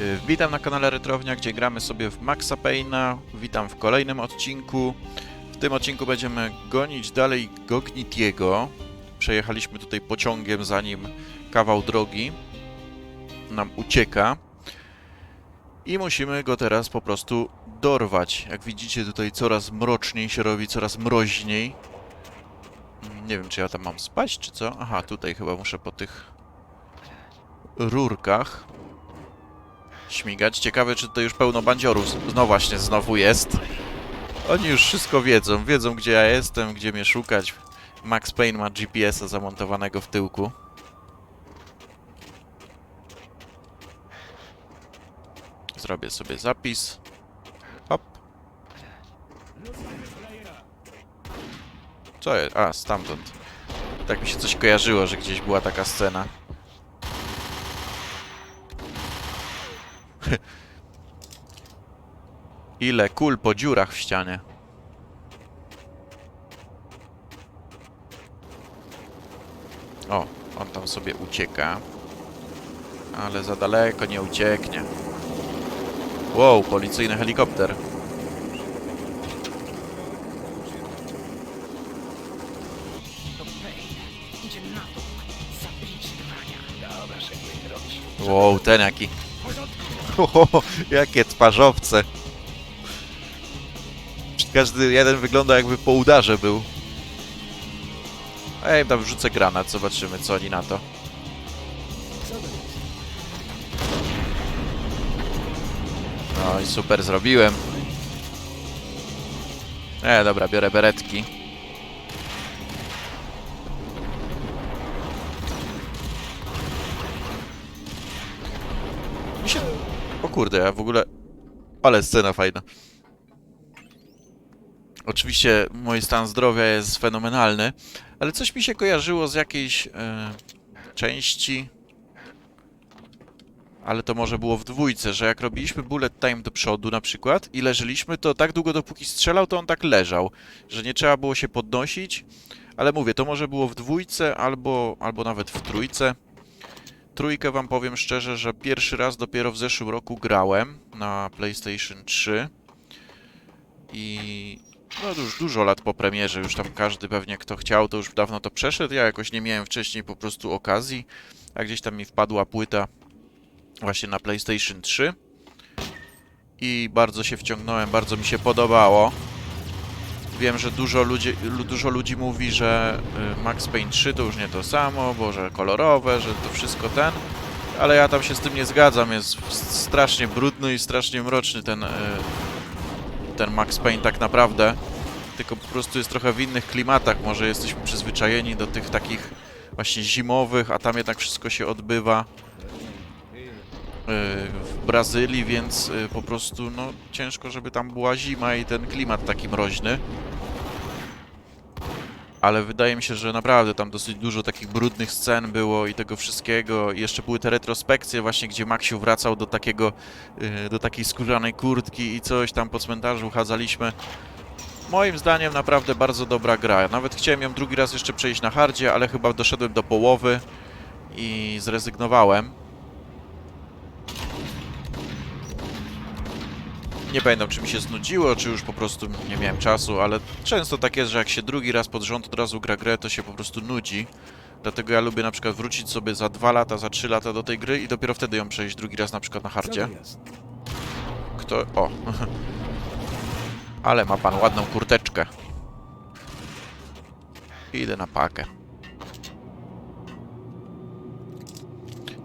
Y, Witam na kanale Retrownia, gdzie gramy sobie w Maxa Payne'a. Witam w kolejnym odcinku. W tym odcinku będziemy gonić dalej Gognitiego. Przejechaliśmy tutaj pociągiem, zanim kawał drogi nam ucieka. I musimy go teraz po prostu dorwać. Jak widzicie tutaj coraz mroczniej się robi, coraz mroźniej. Nie wiem, czy ja tam mam spać, czy co? Aha, tutaj chyba muszę po tych rurkach śmigać. Ciekawe, czy to już pełno bandziorów. No właśnie, znowu jest. Oni już wszystko wiedzą. Wiedzą, gdzie ja jestem, gdzie mnie szukać. Max Payne ma GPS-a zamontowanego w tyłku. Zrobię sobie zapis. Hop. Co jest? A, stamtąd. Tak mi się coś kojarzyło, że gdzieś była taka scena. Ile kul po dziurach w ścianie. O, on tam sobie ucieka. Ale za daleko nie ucieknie. Wow, policyjny helikopter. Wow, ten jaki. Oho, jakie twarzowce. Każdy jeden wygląda jakby po udarze był. Ej, tam wrzucę granat, zobaczymy co oni na to. No i super zrobiłem. E, dobra, biorę beretki. Kurde, ja w ogóle... Ale scena fajna. Oczywiście mój stan zdrowia jest fenomenalny, ale coś mi się kojarzyło z jakiejś e, części... Ale to może było w dwójce, że jak robiliśmy bullet time do przodu na przykład i leżeliśmy, to tak długo dopóki strzelał, to on tak leżał, że nie trzeba było się podnosić. Ale mówię, to może było w dwójce albo, albo nawet w trójce. Trójkę wam powiem szczerze, że pierwszy raz dopiero w zeszłym roku grałem na PlayStation 3 i no już dużo lat po premierze, już tam każdy pewnie kto chciał, to już dawno to przeszedł. Ja jakoś nie miałem wcześniej po prostu okazji, a gdzieś tam mi wpadła płyta właśnie na PlayStation 3 i bardzo się wciągnąłem, bardzo mi się podobało. Wiem, że dużo ludzi, lu- dużo ludzi mówi, że y, Max Payne 3 to już nie to samo, bo że kolorowe, że to wszystko ten, ale ja tam się z tym nie zgadzam. Jest strasznie brudny i strasznie mroczny ten, y, ten Max Payne tak naprawdę. Tylko po prostu jest trochę w innych klimatach. Może jesteśmy przyzwyczajeni do tych takich właśnie zimowych, a tam jednak wszystko się odbywa w Brazylii, więc y, po prostu no ciężko, żeby tam była zima i ten klimat taki mroźny. Ale wydaje mi się, że naprawdę tam dosyć dużo takich brudnych scen było i tego wszystkiego. I jeszcze były te retrospekcje właśnie, gdzie Maxiu wracał do takiego, y, do takiej skórzanej kurtki i coś tam po cmentarzu chadzaliśmy. Moim zdaniem naprawdę bardzo dobra gra. Nawet chciałem ją drugi raz jeszcze przejść na hardzie, ale chyba doszedłem do połowy i zrezygnowałem. Nie pamiętam, czy mi się znudziło, czy już po prostu nie miałem czasu, ale często tak jest, że jak się drugi raz pod rząd od razu gra grę, to się po prostu nudzi. Dlatego ja lubię na przykład wrócić sobie za dwa lata, za trzy lata do tej gry i dopiero wtedy ją przejść drugi raz na przykład na hardzie. Kto... O! Ale ma pan ładną kurteczkę. Idę na pakę.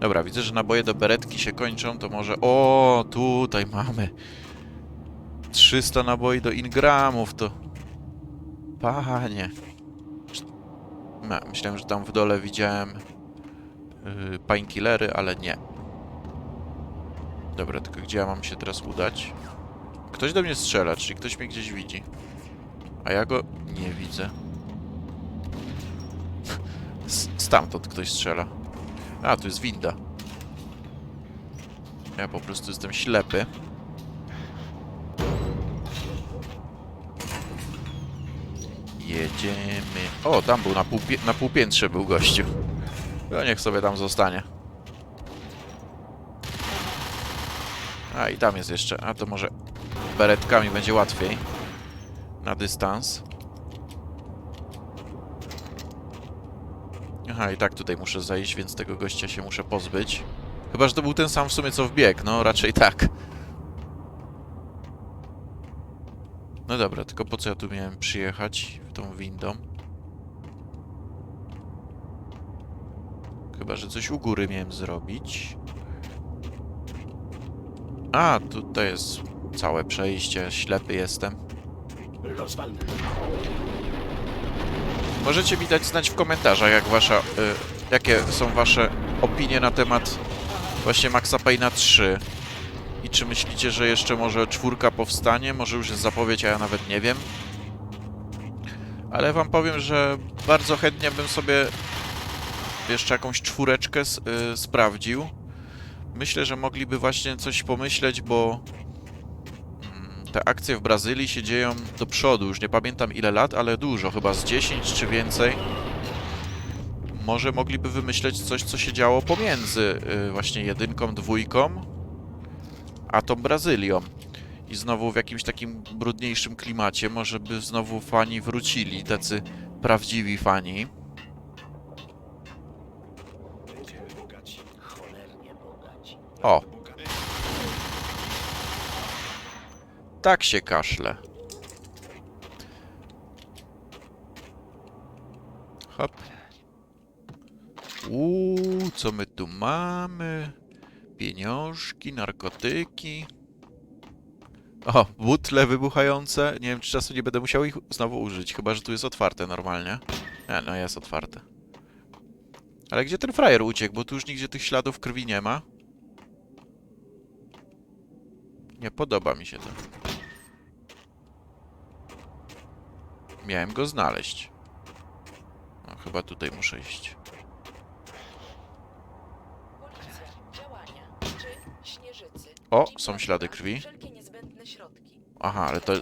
Dobra, widzę, że naboje do beretki się kończą, to może... O, tutaj mamy 300 naboi do ingramów, to... Panie... Myślałem, że tam w dole widziałem yy, painkillery, ale nie. Dobra, tylko gdzie ja mam się teraz udać? Ktoś do mnie strzela, czyli ktoś mnie gdzieś widzi. A ja go nie widzę. Stamtąd ktoś strzela. A, tu jest winda. Ja po prostu jestem ślepy. Jedziemy. O, tam był na, półpie na półpiętrze był gościu. No niech sobie tam zostanie. A i tam jest jeszcze. A to może beretkami będzie łatwiej. Na dystans. Aha, i tak tutaj muszę zejść, więc tego gościa się muszę pozbyć. Chyba, że to był ten sam w sumie co wbieg. No, raczej tak. No dobra, tylko po co ja tu miałem przyjechać tą windą? Chyba, że coś u góry miałem zrobić. A, tutaj jest całe przejście. Ślepy jestem. Możecie mi dać znać w komentarzach, jak wasza, y, jakie są wasze opinie na temat właśnie Maxa Payne'a 3. I czy myślicie, że jeszcze może czwórka powstanie? Może już jest zapowiedź, a ja nawet nie wiem. Ale wam powiem, że bardzo chętnie bym sobie jeszcze jakąś czwóreczkę y, sprawdził. Myślę, że mogliby właśnie coś pomyśleć, bo mm, te akcje w Brazylii się dzieją do przodu. Już nie pamiętam ile lat, ale dużo, chyba z 10 czy więcej. Może mogliby wymyśleć coś, co się działo pomiędzy y, właśnie jedynką, dwójką, a tą Brazylią. I znowu w jakimś takim brudniejszym klimacie, może by znowu fani wrócili, tacy prawdziwi fani. O! Tak się kaszle. Hop. Uuu, co my tu mamy? Pieniążki, narkotyki. O, butle wybuchające. Nie wiem, czy czasu nie będę musiał ich znowu użyć, chyba że tu jest otwarte normalnie. Nie, no jest otwarte. Ale gdzie ten frajer uciekł? Bo tu już nigdzie tych śladów krwi nie ma. Nie podoba mi się to. Miałem go znaleźć. No, chyba tutaj muszę iść. O, są ślady krwi. Wszelkie niezbędne środki. Aha, ale to,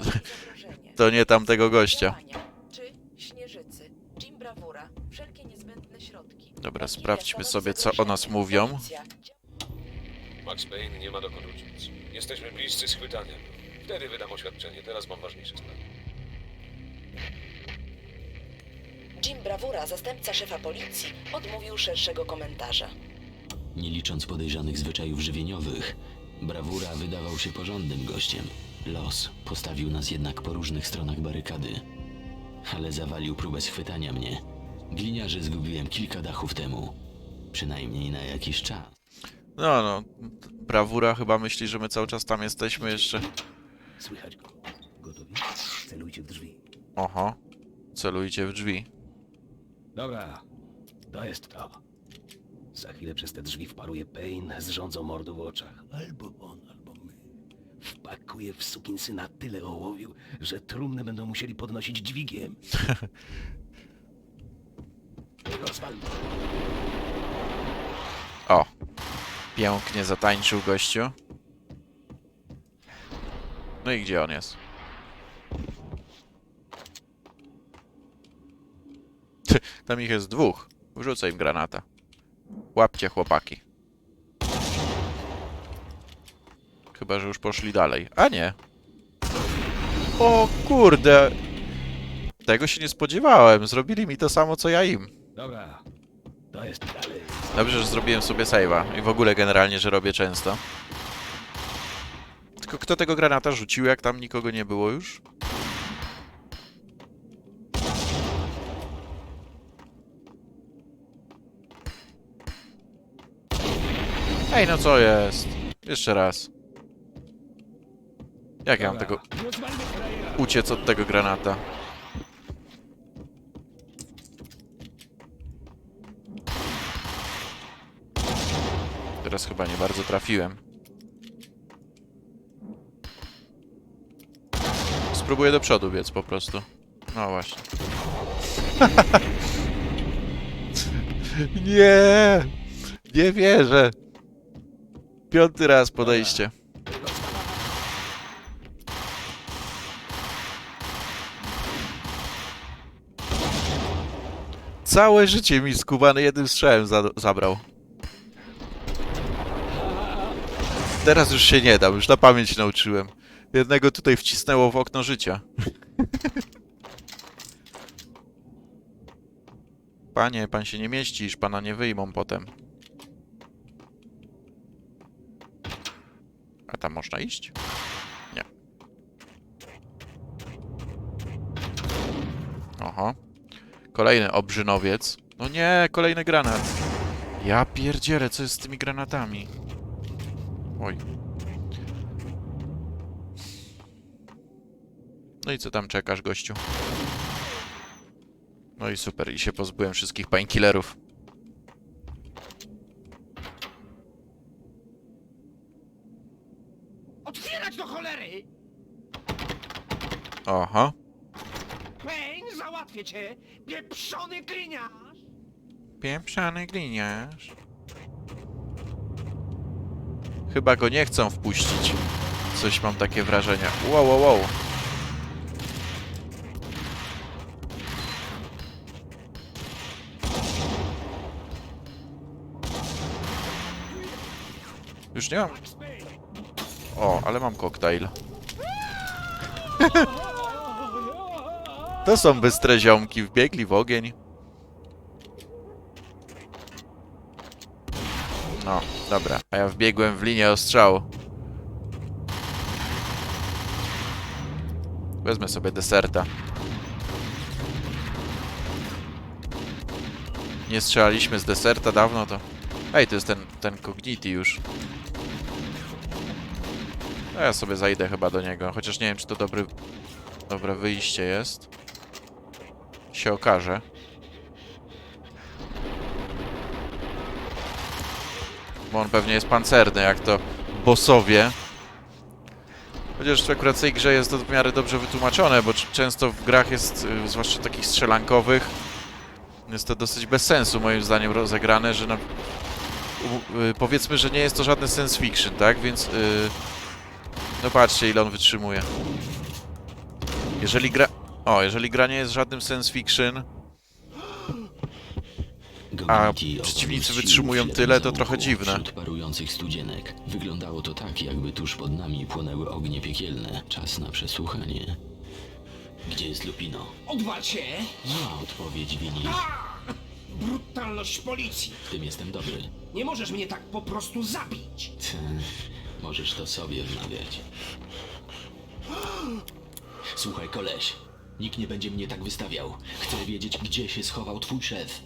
to nie tamtego gościa. Działania, czy śnieżycy. Jim Brawura. Wszelkie niezbędne środki. Dobra, sprawdźmy sobie, co o nas mówią. Max Payne nie ma dokąd uciec. Jesteśmy bliscy schwytania. Wtedy wydam oświadczenie, teraz mam ważniejsze sprawy. Jim Brawura, zastępca szefa policji, odmówił szerszego komentarza. Nie licząc podejrzanych zwyczajów żywieniowych, Brawura wydawał się porządnym gościem. Los postawił nas jednak po różnych stronach barykady. Ale zawalił próbę schwytania mnie. Gliniarzy zgubiłem kilka dachów temu. Przynajmniej na jakiś czas. No, no. Brawura chyba myśli, że my cały czas tam jesteśmy jeszcze. Słychać go. Gotowi? Celujcie w drzwi. Oho. Celujcie w drzwi. Dobra. To jest to. Za chwilę przez te drzwi wparuje Payne z rządzą mordu w oczach. Albo on, albo my. Wpakuje w sukinsyna tyle ołowiu, że trumny będą musieli podnosić dźwigiem. Rozwalmy. O. Pięknie zatańczył gościu. No i gdzie on jest? Tam ich jest dwóch. Wrzucę im granata. Łapcie chłopaki. Chyba, że już poszli dalej. A nie. O kurde. Tego się nie spodziewałem. Zrobili mi to samo, co ja im. Dobra. To jest dalej. Dobrze, że zrobiłem sobie save'a i w ogóle generalnie, że robię często. Tylko kto tego granata rzucił, jak tam nikogo nie było już? Ej, no co jest? Jeszcze raz. Jak ja mam tego uciec od tego granata? Teraz chyba nie bardzo trafiłem. Spróbuję do przodu biec po prostu. No właśnie. nie! Nie wierzę! Piąty raz podejście. Całe życie mi skubany jednym strzałem za zabrał. Teraz już się nie dam, już na pamięć nauczyłem. Jednego tutaj wcisnęło w okno życia. Panie, pan się nie mieścisz, pana nie wyjmą potem. A tam można iść? Nie. Oho. Kolejny obrzynowiec. No nie, kolejny granat. Ja pierdzielę, co jest z tymi granatami? Oj. No i co tam czekasz, gościu? No i super, i się pozbyłem wszystkich painkillerów. Aha. Payne, załatwię cię! Pieprzony gliniarz! Pieprzany gliniarz. Chyba go nie chcą wpuścić. Coś mam takie wrażenie. Wow, wow, wow. Już nie mam. O, ale mam koktajl. to są bystre ziomki, wbiegli w ogień. No, dobra. A ja wbiegłem w linię ostrzału. Wezmę sobie deserta. Nie strzelaliśmy z deserta dawno, to... Ej, to jest ten, ten Cogniti już. No ja sobie zajdę chyba do niego, chociaż nie wiem, czy to dobry... Dobre wyjście jest. Się okaże. Bo on pewnie jest pancerny, jak to bossowie. Chociaż akurat w tej grze jest to w miarę dobrze wytłumaczone, bo często w grach jest, y, zwłaszcza takich strzelankowych, jest to dosyć bez sensu moim zdaniem rozegrane, że u- y, powiedzmy, że nie jest to żadny science fiction, tak? Więc y, no patrzcie ile on wytrzymuje. Jeżeli gra... O, jeżeli gra nie jest żadnym science fiction, Gogniti przeciwnicy wytrzymują tyle, to trochę dziwne. Wśród parujących studzienek. Wyglądało to tak, jakby tuż pod nami płonęły ognie piekielne. Czas na przesłuchanie. Gdzie jest Lupino? Odwal się! Zła odpowiedź wini. Brutalność policji! W tym jestem dobry. Nie możesz mnie tak po prostu zabić! Ty, możesz to sobie wmawiać. Słuchaj, koleś. Nikt nie będzie mnie tak wystawiał. Chcę wiedzieć, gdzie się schował twój szef.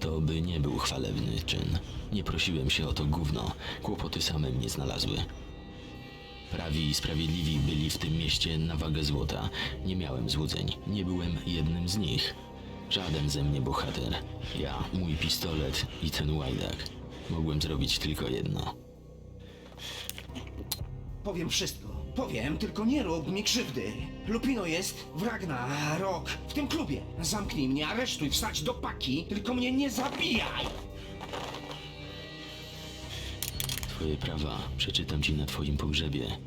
To by nie był chwalebny czyn. Nie prosiłem się o to gówno. Kłopoty same mnie znalazły. Prawi i sprawiedliwi byli w tym mieście na wagę złota. Nie miałem złudzeń. Nie byłem jednym z nich. Żaden ze mnie bohater. Ja, mój pistolet i ten łajdak. Mogłem zrobić tylko jedno. Powiem wszystko. Powiem, tylko nie rób mi krzywdy. Lupino jest w Ragnarok, w tym klubie. Zamknij mnie, aresztuj, wstać do paki, tylko mnie nie zabijaj! Twoje prawa przeczytam ci na twoim pogrzebie.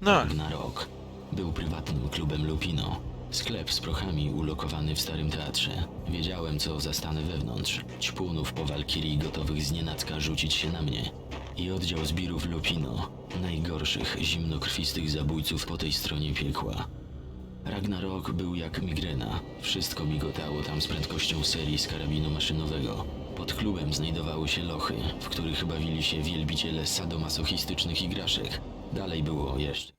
no, Ragnarok był prywatnym klubem Lupino. Sklep z prochami ulokowany w starym teatrze. Wiedziałem, co zastanę wewnątrz. Ćpunów po Walkirii gotowych z nienacka rzucić się na mnie. I oddział zbirów Lupino. Najgorszych, zimnokrwistych zabójców po tej stronie piekła. Ragnarok był jak migrena. Wszystko migotało tam z prędkością serii z karabinu maszynowego. Pod klubem znajdowały się lochy, w których bawili się wielbiciele sadomasochistycznych igraszek. Dalej było jeszcze.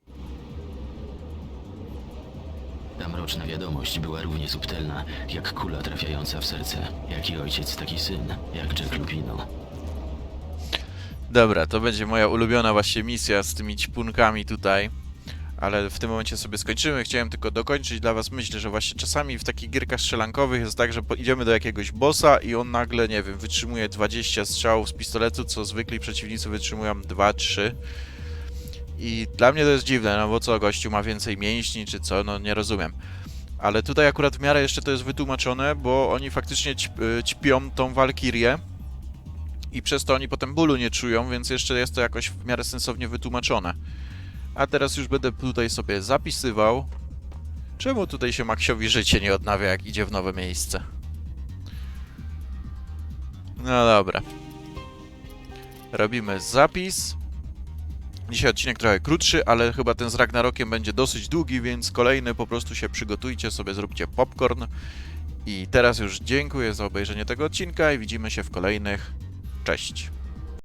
Ta mroczna wiadomość była równie subtelna, jak kula trafiająca w serce. Jaki ojciec, taki syn, jak Jack Lupino. Dobra, to będzie moja ulubiona właśnie misja z tymi ćpunkami tutaj. Ale w tym momencie sobie skończymy. Chciałem tylko dokończyć dla was myśl, że właśnie czasami w takich gierkach strzelankowych jest tak, że idziemy do jakiegoś bossa i on nagle, nie wiem, wytrzymuje 20 strzałów z pistoletu, co zwykli przeciwnicy wytrzymują 2-3. I dla mnie to jest dziwne, no bo co, gościu ma więcej mięśni, czy co, no nie rozumiem. Ale tutaj akurat w miarę jeszcze to jest wytłumaczone, bo oni faktycznie ćp, y, ćpią tą walkirię i przez to oni potem bólu nie czują, więc jeszcze jest to jakoś w miarę sensownie wytłumaczone. A teraz już będę tutaj sobie zapisywał. Czemu tutaj się Maksiowi życie nie odnawia, jak idzie w nowe miejsce? No dobra. Robimy zapis. Dzisiaj odcinek trochę krótszy, ale chyba ten z Ragnarokiem będzie dosyć długi, więc kolejny po prostu się przygotujcie, sobie zróbcie popcorn. I teraz już dziękuję za obejrzenie tego odcinka i widzimy się w kolejnych. Cześć.